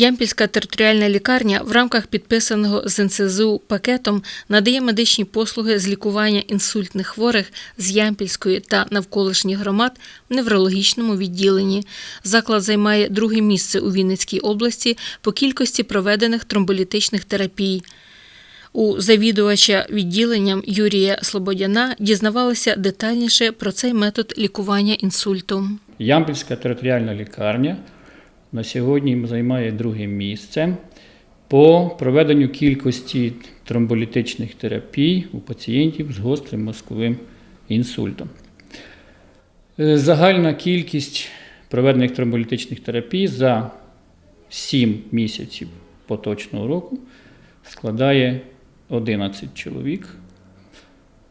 Ямпільська територіальна лікарня в рамках підписаного з НСЗУ пакетом надає медичні послуги з лікування інсультних хворих з Ямпільської та навколишніх громад в неврологічному відділенні. Заклад займає друге місце у Вінницькій області по кількості проведених тромболітичних терапій. У завідувача відділенням Юрія Слободяна дізнавалися детальніше про цей метод лікування інсульту. Ямпільська територіальна лікарня на сьогодні займає друге місце по проведенню кількості тромболітичних терапій у пацієнтів з гострим мозковим інсультом. Е, Загальна кількість проведених тромболітичних терапій за 7 місяців поточного року складає 11 чоловік.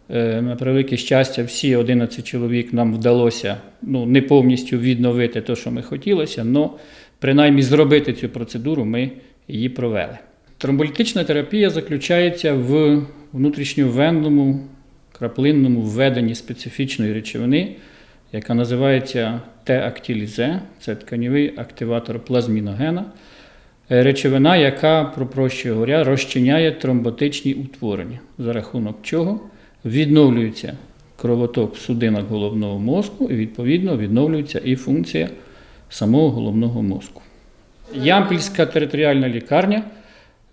Е, На превелике щастя, всі 11 чоловік нам вдалося ну, не повністю відновити те, що ми хотілося, але принаймні зробити цю процедуру ми її провели. Тромболітична терапія заключається в внутрішньовенному краплинному введенні специфічної речовини, яка називається Т-актілізе, це тканівий активатор плазміногена. Е, Речовина, яка, пропроще говоря, розчиняє тромботичні утворення, за рахунок чого відновлюється кровоток в судинах головного мозку, і відповідно відновлюється і функція самого головного мозку. Ямпільська територіальна лікарня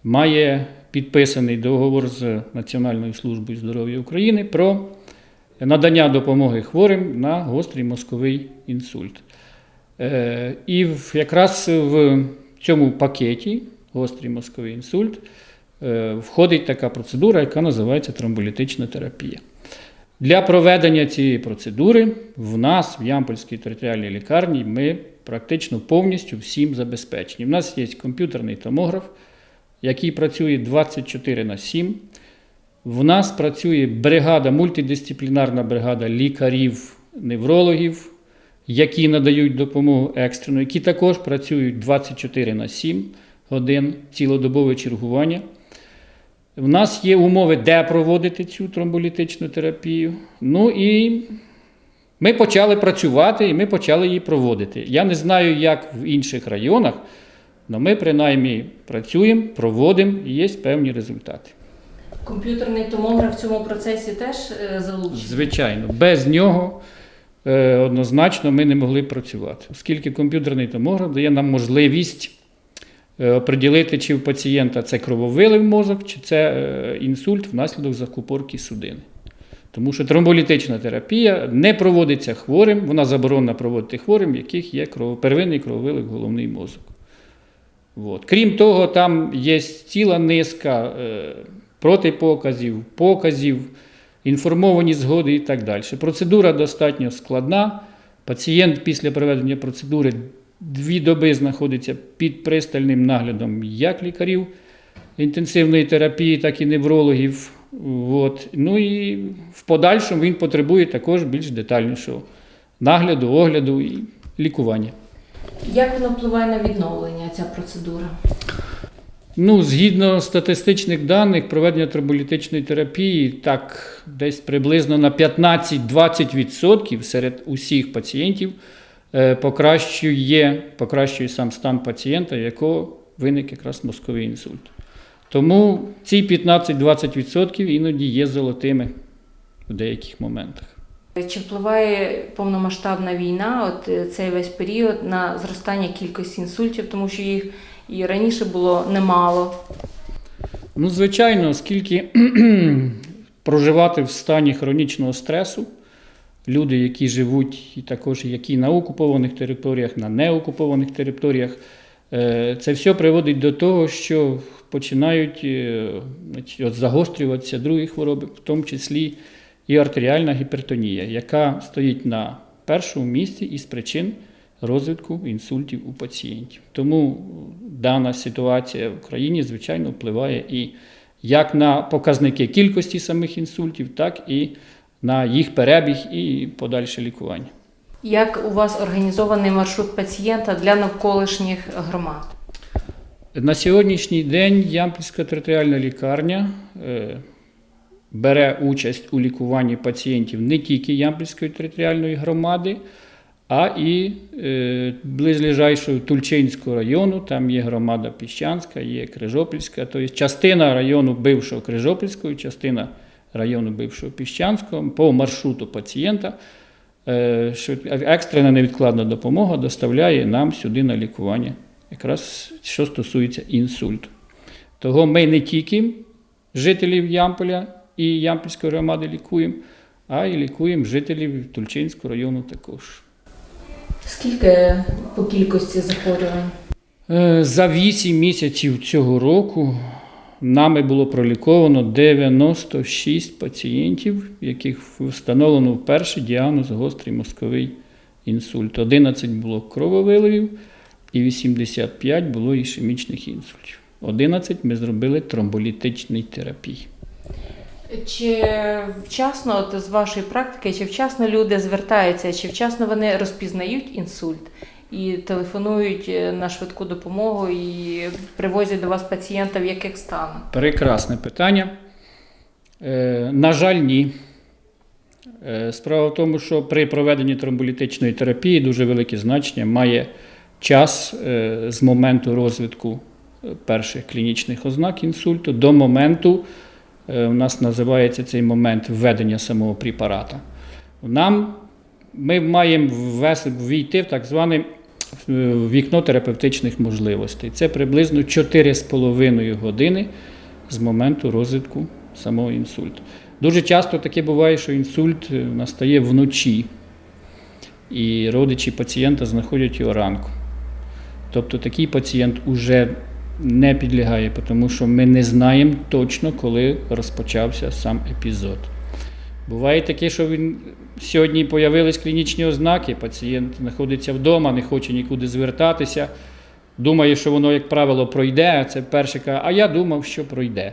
має підписаний договор з Національною службою здоров'я України про надання допомоги хворим на гострий мозковий інсульт. Е, І якраз в цьому пакеті гострий мозковий інсульт е, входить така процедура, яка називається тромболітична терапія. Для проведення цієї процедури в нас в Ямпольській територіальній лікарні ми практично повністю всім забезпечені. У нас є комп'ютерний томограф, який працює 24 на 7. В нас працює бригада, мультидисциплінарна бригада лікарів-неврологів, які надають допомогу екстрено, які також працюють 24 на 7 годин цілодобове чергування. В нас є умови, де проводити цю тромболітичну терапію. Ну і ми почали працювати і ми почали її проводити. Я не знаю, як в інших районах, але ми принаймні працюємо, проводимо і є певні результати. Комп'ютерний томограф в цьому процесі теж е, залучений? Звичайно, без нього е, однозначно ми не могли працювати, оскільки комп'ютерний томограф дає нам можливість оприділити, чи в пацієнта це крововилив мозок, чи це е, інсульт внаслідок закупорки судини. Тому що тромболітична терапія не проводиться хворим, вона заборонена проводити хворим, в яких є первинний крововилив головний мозок. От. Крім того, там є ціла низка е, протипоказів, показів, інформовані згоди і так далі. Процедура достатньо складна. Пацієнт після проведення процедури дві доби знаходиться під пристальним наглядом як лікарів інтенсивної терапії, так і неврологів. От. Ну і в подальшому він потребує також більш детальнішого нагляду, огляду і лікування. Як воно впливає на відновлення ця процедура? Ну, згідно статистичних даних, проведення тромболітичної терапії так десь приблизно на 15-20% серед усіх пацієнтів покращує, покращує сам стан пацієнта, якого виник якраз мозковий інсульт. Тому ці 15-20% іноді є золотими в деяких моментах. Чи впливає повномасштабна війна, от е, цей весь період на зростання кількості інсультів, тому що їх і раніше було немало. Ну, звичайно, оскільки проживати в стані хронічного стресу, люди, які живуть, і також які на окупованих територіях, на неокупованих територіях, е, це все приводить до того, що починають е, от загострюватися другі хвороби, в тому числі і артеріальна гіпертонія, яка стоїть на першому місці із причин розвитку інсультів у пацієнтів. Тому дана ситуація в Україні, звичайно, впливає і як на показники кількості самих інсультів, так і на їх перебіг і подальше лікування. Як у вас організований маршрут пацієнта для навколишніх громад? На сьогоднішній день Ямпільська територіальна лікарня е, бере участь у лікуванні пацієнтів не тільки Ямпільської територіальної громади, а і е, близлежащого Тульчинського району, там є громада Піщанська, є Крижопільська, тобто частина району бившого Крижопільського, частина району бившого Піщанського по маршруту пацієнта. е, Екстрена невідкладна допомога доставляє нам сюди на лікування, якраз що стосується інсульту. Того ми не тільки жителів Ямполя і Ямпільської громади лікуємо, а й лікуємо жителів Тульчинського району також. Скільки по кількості захворювань? Е, За 8 місяців цього року нами було проліковано 96 пацієнтів, яких встановлено вперше діагноз гострий мозковий інсульт. 11 було крововиливів і 85 було ішемічних інсультів. 11 ми зробили тромболітичний терапії. Чи вчасно, от з вашої практики, чи вчасно люди звертаються, чи вчасно вони розпізнають інсульт і телефонують е, на швидку допомогу і привозять до вас пацієнта, в яких станах? Прекрасне питання. Е, на жаль, ні. Е, справа в тому, що при проведенні тромболітичної терапії дуже велике значення має час е, з моменту розвитку е, перших клінічних ознак інсульту до моменту, е, у нас називається цей момент введення самого препарата. Нам ми маємо ввести, ввійти в так зване е, вікно терапевтичних можливостей. Це приблизно 4,5 години з моменту розвитку самого інсульту. Дуже часто таке буває, що інсульт е, настає вночі, і родичі пацієнта знаходять його ранку. Тобто такий пацієнт уже не підлягає, тому що ми не знаємо точно, коли розпочався сам епізод. Буває таке, що він сьогодні появились клінічні ознаки, пацієнт знаходиться вдома, не хоче нікуди звертатися, думає, що воно, як правило, пройде, це перше каже, а я думав, що пройде.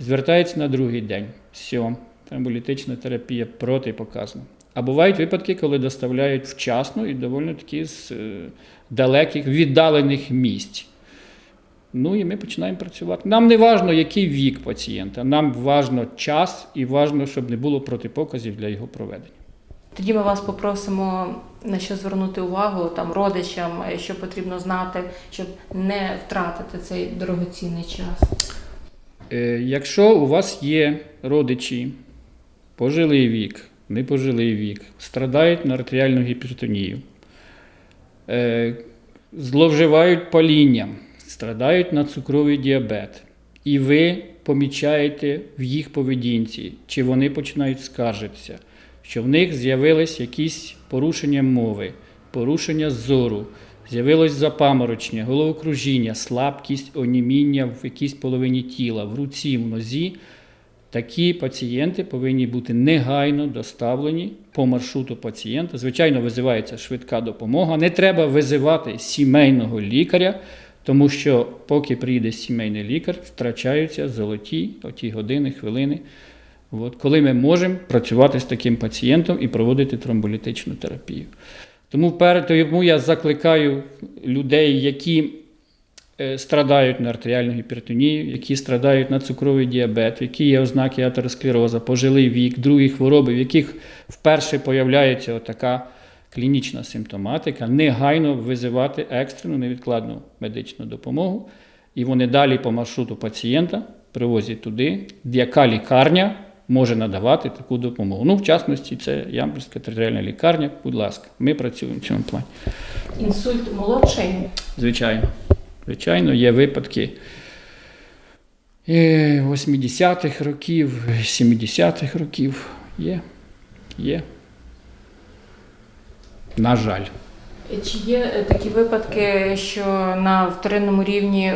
Звертається на другий день. Все, тромболітична терапія протипоказана. А бувають випадки, коли доставляють вчасно і доволі таки з е, далеких, віддалених місць. Ну і ми починаємо працювати. Нам не важно, який вік пацієнта, нам важно час і важно, щоб не було протипоказів для його проведення. Тоді ми вас попросимо на що звернути увагу там родичам, е, що потрібно знати, щоб не втратити цей дорогоцінний час. Е, Якщо у вас є родичі, пожилий вік, непожилий вік, страдають на артеріальну гіпертонію, е, зловживають палінням, страдають на цукровий діабет, і ви помічаєте в їх поведінці, чи вони починають скаржитися, що в них з'явились якісь порушення мови, порушення зору, з'явилось запаморочення, головокружіння, слабкість, оніміння в якійсь половині тіла, в руці, в нозі. Такі пацієнти повинні бути негайно доставлені по маршруту пацієнта. Звичайно, визивається швидка допомога. Не треба визивати сімейного лікаря, тому що поки приїде сімейний лікар, втрачаються золоті оті години, хвилини. От, коли ми можемо працювати з таким пацієнтом і проводити тромболітичну терапію. Тому, тому я закликаю людей, які е, страдають на артеріальну гіпертонію, які страдають на цукровий діабет, які є ознаки атеросклероза, пожилий вік, другі хвороби, в яких вперше появляється така клінічна симптоматика, негайно визивати екстрену невідкладну медичну допомогу. І вони далі по маршруту пацієнта привозять туди, яка лікарня може надавати таку допомогу. Ну, в частності, це Ямпільська територіальна лікарня. Будь ласка, ми працюємо в цьому плані. Інсульт молодший. Звичайно. Звичайно, є випадки е, 80-х років, 70-х років. Є. Є. На жаль. Чи є е, такі випадки, що на вторинному рівні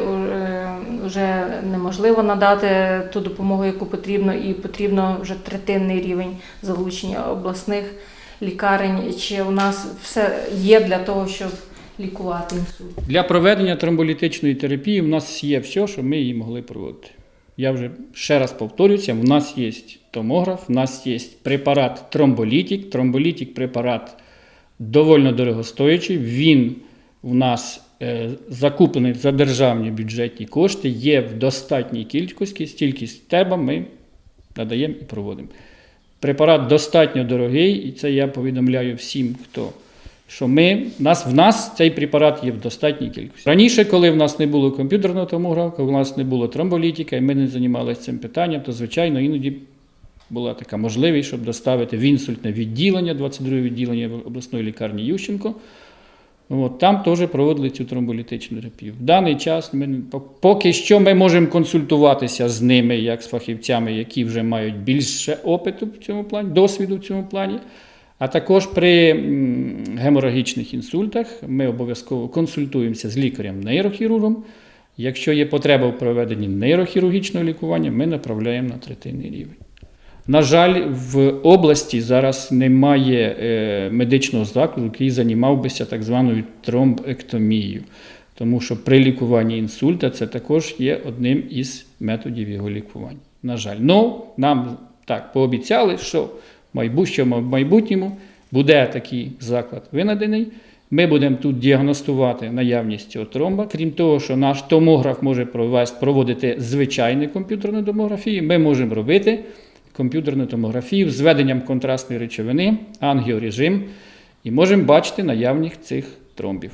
вже неможливо надати ту допомогу, яку потрібно, і потрібно вже третинний рівень залучення обласних лікарень? Чи у нас все є для того, щоб лікувати інсульт? Для проведення тромболітичної терапії в нас є все, що ми її могли проводити. Я вже ще раз повторюся: в нас є томограф, в нас є препарат тромболітик. Тромболітик препарат доволі дорогостоячий. Він у нас е, закуплений за державні бюджетні кошти, є в достатній кількості, стільки треба ми надаємо і проводимо. Препарат достатньо дорогий, і це я повідомляю всім, хто що ми, нас, в нас цей препарат є в достатній кількості. Раніше, коли в нас не було комп'ютерного томографа, у нас не було тромболітика, і ми не займалися цим питанням, то, звичайно, іноді була така можливість, щоб доставити в інсультне відділення, 22 відділення обласної лікарні Ющенко. От, там теж проводили цю тромболітичну терапію. В даний час ми, поки що ми можемо консультуватися з ними, як з фахівцями, які вже мають більше опиту в цьому плані, досвіду в цьому плані. А також при геморагічних інсультах ми обов'язково консультуємося з лікарем-нейрохірургом. Якщо є потреба в проведенні нейрохірургічного лікування, ми направляємо на третинний рівень. На жаль, в області зараз немає е, медичного закладу, який займався так званою тромбектомією. Тому що при лікуванні інсульта це також є одним із методів його лікування. На жаль, ну нам так пообіцяли, що в майбутньому, майбутньому буде такий заклад винайдений. Ми будемо тут діагностувати наявність цього тромба. Крім того, що наш томограф може провести, проводити звичайну комп'ютерну томографію, ми можемо робити комп'ютерну томографію з введенням контрастної речовини, ангіорежим, і можемо бачити наявність цих тромбів.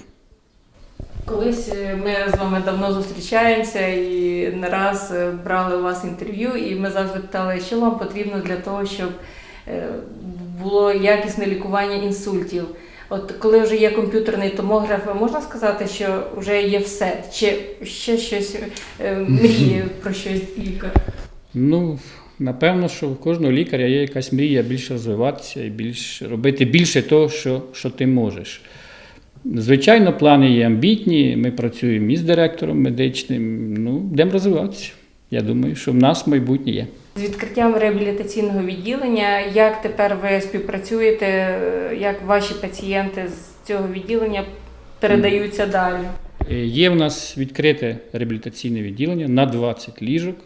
Колись е, ми з вами давно зустрічаємося і не раз е, брали у вас інтерв'ю, і ми завжди питали, що вам потрібно для того, щоб е, було якісне лікування інсультів. От коли вже є комп'ютерний томограф, можна сказати, що вже є все, чи ще щось мріє про щось лікар? Ну, напевно, що у кожного лікаря є якась мрія більше розвиватися і більш, робити більше того, що, що ти можеш. Звичайно, плани є амбітні. Ми працюємо із директором медичним. Ну, будемо розвиватися. Я думаю, що в нас майбутнє є. З відкриттям реабілітаційного відділення, як тепер ви співпрацюєте, як ваші пацієнти з цього відділення передаються далі? Е, Є в нас відкрите реабілітаційне відділення на 20 ліжок.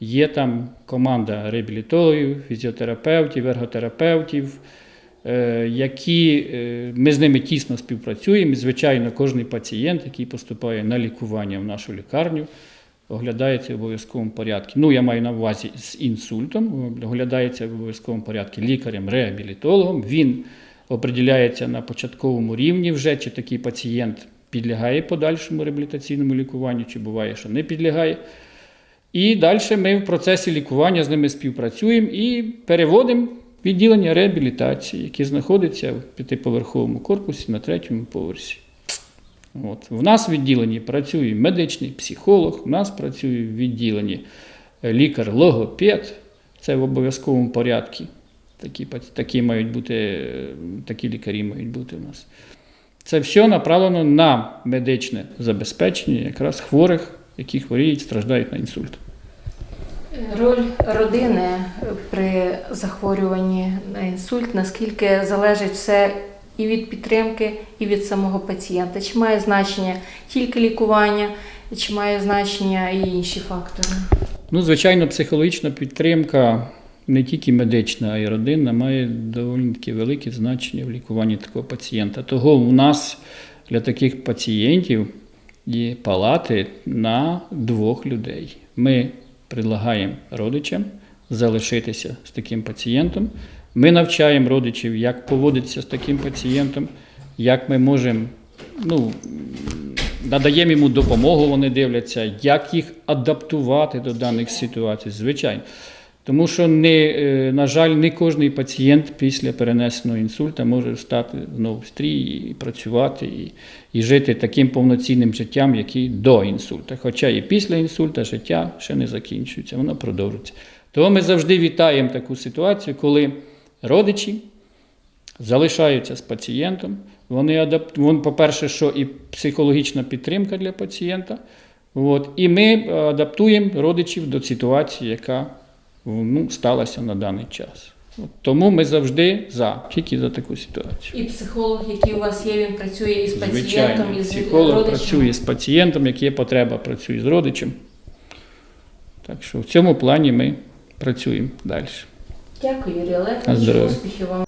Є там команда реабілітологів, фізіотерапевтів, ерготерапевтів, е, які е, ми з ними тісно співпрацюємо. Звичайно, кожен пацієнт, який поступає на лікування в нашу лікарню, оглядається в обов'язковому порядку. Ну, я маю на увазі з інсультом, оглядається в обов'язковому порядку лікарем-реабілітологом. Він определяється на початковому рівні вже, чи такий пацієнт підлягає подальшому реабілітаційному лікуванню, чи буває, що не підлягає. І далі ми в процесі лікування з ними співпрацюємо і переводимо відділення реабілітації, яке знаходиться в п'ятиповерховому корпусі на третьому поверсі. От. В нас в відділенні працює медичний психолог, у нас працює в відділенні е, лікар-логопед, це в обов'язковому порядку. Такі, такі, мають бути, е, такі лікарі мають бути у нас. Це все направлено на медичне забезпечення якраз хворих, які хворіють, страждають на інсульт. Роль родини при захворюванні на інсульт, наскільки залежить все і від підтримки, і від самого пацієнта? Чи має значення тільки лікування, чи має значення і інші фактори? Ну, звичайно, психологічна підтримка не тільки медична, а й родинна має доволі таки велике значення в лікуванні такого пацієнта. Того у нас для таких пацієнтів є палати на двох людей. Ми предлагаємо родичам залишитися з таким пацієнтом. Ми навчаємо родичів, як поводитися з таким пацієнтом, як ми можемо ну, надаємо йому допомогу, вони дивляться, як їх адаптувати до даних ситуацій, звичайно. Тому що, не, е, на жаль, не кожен пацієнт після перенесеного інсульта може встати знову в стрій і працювати, і, і жити таким повноцінним життям, як і до інсульта. Хоча і після інсульта життя ще не закінчується, воно продовжується. Тому ми завжди вітаємо таку ситуацію, коли родичі залишаються з пацієнтом. Вони адап... Вон, по-перше, що і психологічна підтримка для пацієнта. От, і ми адаптуємо родичів до ситуації, яка ну, сталася на даний час. Тому ми завжди за, тільки за таку ситуацію. І психолог, який у вас є, він працює із пацієнтом, Звичайно, із психолог родичем? працює з пацієнтом, як є потреба, працює з родичем. Так що в цьому плані ми працюємо далі. Дякую, Юрій На Олегович. здоров'я. Успіхів вам.